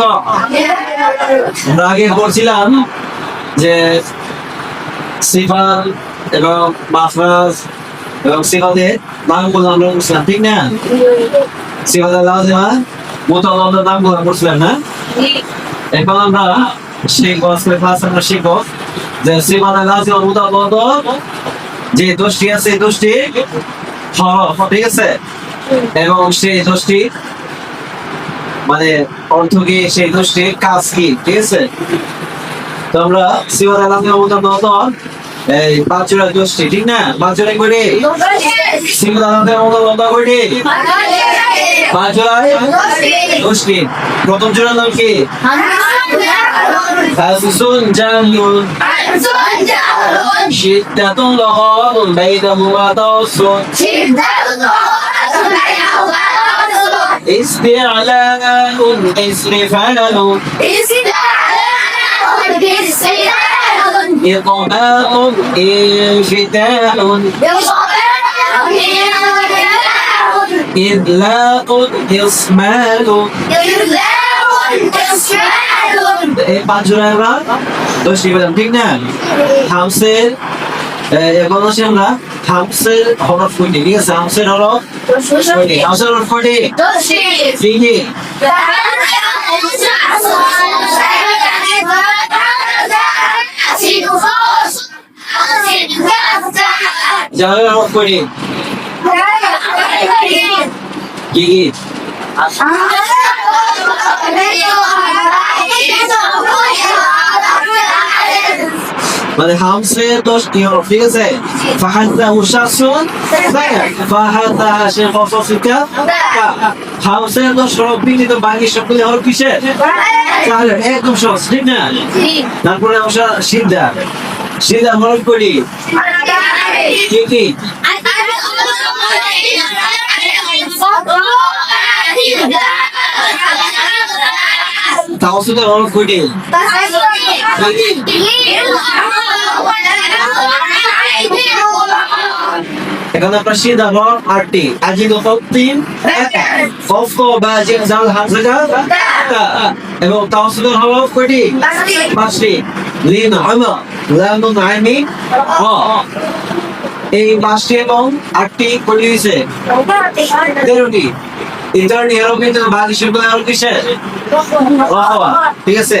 তো? আমরা আগে করছিলাম যে সিফার এবং মাফরাজ এবং সিফাদের নামগুলো আমরা করছিলাম ঠিক না? সিফাদের লাজিমা মোতালাদের নামগুলো করছিলাম না? এখন আমরা শিখব, আজকে ক্লাস আমরা শিখব যে সিফাদের লাজিমা মোতালাদ যে দোষটি আছে দোষটি ঠিক আছে? এবং সেই দোষটি মানে অর্থ কি সেই দোষটি কাজ কি? ঠিক আছে? তো আমরা সিওর আলামের মতো নতুন এই বাচ্চারা দোষটি, ঠিক না? বাচ্চারা করে সিওর আলামের মতো নতুন করে বাচ্চারা দোষটি। প্রথম জোড়া নাম কি? জানুন শিদ্দাতুন লগাতুন বাইনাহুমা তাওসুন استعلاء استفعال إطباق انفتاح إدلاق إصمال এই পাঁচ জোড়া আমরা দোষটি পেলাম ঠিক না হামসের এখন আসি আমরা হামসের হরফ কয়টি ঠিক আছে? হামসের হরফ কয়টি হামসের হরফ কয়টি কি জালের হরফ কয়টি কি কি? মানে হামসে দশটি হরফ ঠিক আছে? ফাহাদা উশাসুন ফাহাদা সে ফসফিকা হামসে দশ হরফ বিলিত বাকি সবগুলি হরফ কিসের? একদম সহজ ঠিক না? তারপরে আমরা সিদ্ধা সিদ্ধা হরফ করি। কি কি? তাওসুদের হরফ করি এখানে আপনার সিদ্ধা হরফ আটটি আজিদ তিন কফ বাজিক জাল হামজা এবং তাওসুদের হরফ কয়টি? পাঁচটি। লিন আমা লানুন আইমি হ এই পাঁচটি এবং আটটি কয়টি হয়েছে তেরোটি। ইন্টারনি হরফ কিন্তু বাকি কিসের ওয়াওয়া ঠিক আছে?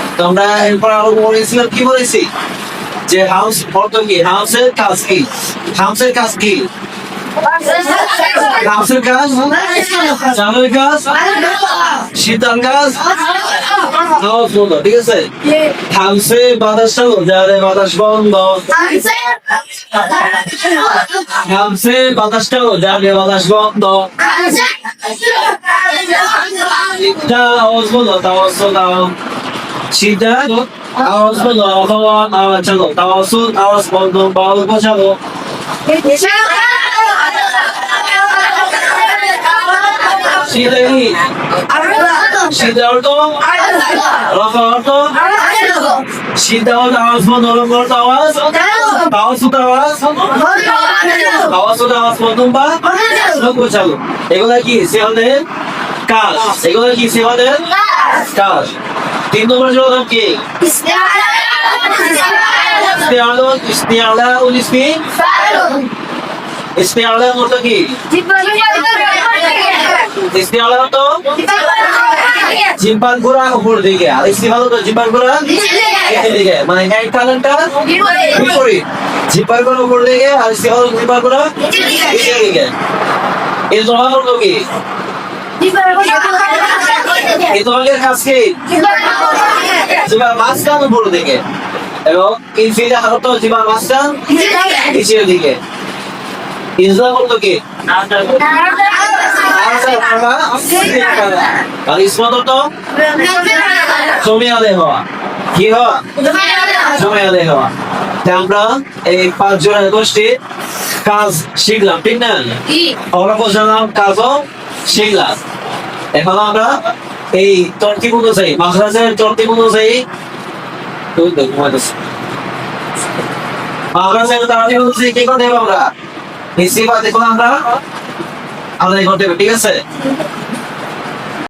তো আমরা এরপর আরও বলেছিলাম, কি বলেছি? যে হাউস অর্থ কি? হাউসের কাজ কি? হাউসের কাজ কি? হাউসের কাজ? চালের কাজ? শীতল কাজ? হাউস বন্ধ ঠিক আছে? হাউসে বাতাস চালু যারে বাতাস বন্ধ। হাউসে বাতাস চালু যারে বাতাস বন্ধ। তা আওয়াজ বলো তাওয়াজ দাও সিধা আওয়াজ বলো হওয়া আওয়াজ চালো তাওয়াজ আওয়াজ বন্ধ বল বোঝাবো সিধা কি সিধা অর্থ রফা অর্থ সিধা অর্থ আওয়াজ বন্ধ রফা অর্থ আওয়াজ আওয়াজ তো আওয়াজ আওয়াজ তো আওয়াজ বন্ধ বা লোক কি সেহদের কাজ এগুলা কি সেহদের কাজ তিন নম্বর জবাব কি ইস্তেআলা ইস্তেআলা উল ইসমি কি ইস্তেআলা তো জিম্পার গোড়া উপর দিকে আর নিচের দিকে মানে এই কালারটা বিপরীত জিম্পার গোড়া উপর দিকে আর গোড়া নিচের দিকে তোমার হলো কি কাজ কি জিম্পার মাঝখান উপর দিকে। এবং ইনফিলে হারত জিম্পার মাঝখান? নিচের দিকে। ইসলাম হলো কি? আর ইসমত তো জমি হওয়া। কি হওয়া? জমি হওয়া। আমরা এই পাঁচ জনের গোষ্ঠী কাজ শিখলাম ঠিক না? আমরা বোঝালাম কাজও শিখলাম। এখন আমরা এই তর্কিব অনুযায়ী মাখরাজের মনে অনুযায়ী তুই দেখ মনে মাখরাজের তর্কিব অনুযায়ী কি করতে হবে আমরা? নিশ্চিত দেখুন আমরা? আদায় করতে ঠিক আছে?